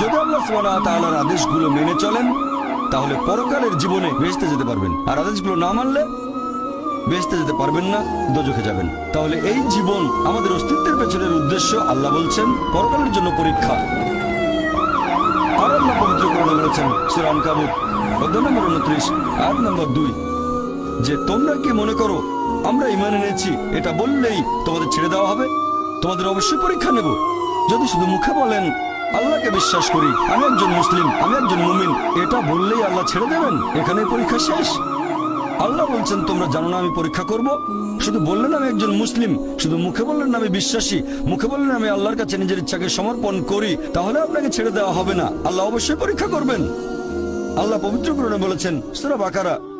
যদি আল্লাহ ওয়া আদেশগুলো মেনে চলেন, তাহলে পরকালের জীবনে বেঁচতে যেতে পারবেন। আর আদেশগুলো না মানলে বেঁচতে যেতে পারবেন না, দোজখে যাবেন। তাহলে এই জীবন আমাদের অস্তিত্বের পেছনের উদ্দেশ্য, আল্লাহ বলছেন, পরকালের জন্য পরীক্ষা। আর আল্লাহ পবিত্র করণে বলেছেন সুরান কাবুত অধ্যায় নম্বর উনত্রিশ আয়াত নম্বর দুই, যে তোমরা কি মনে করো, আমরা ইমান এনেছি, এটা বললেই তোমাদের ছেড়ে দেওয়া হবে, তোমাদের অবশ্যই পরীক্ষা নেব। যদি শুধু মুখে বলেন আল্লাহকে বিশ্বাস করি। আমি একজন মুসলিম, আমি একজন মুমিন। এটা বললেই আল্লাহ ছেড়ে দেবেন? এখানে পরীক্ষা শেষ। আল্লাহ বলছেন, তোমরা জানো না আমি পরীক্ষা করব? শুধু বললেন, আমি একজন মুসলিম। শুধু মুখে বললেন আমি বিশ্বাসী। মুখে বললেন আমি আল্লাহর কাছে নিজের ইচ্ছাকে সমর্পণ করি। তাহলে আপনাকে ছেড়ে দেওয়া হবে না। আল্লাহ অবশ্যই পরীক্ষা করবেন। আল্লাহ পবিত্র করণে বলেছেন, সুরা বাকারা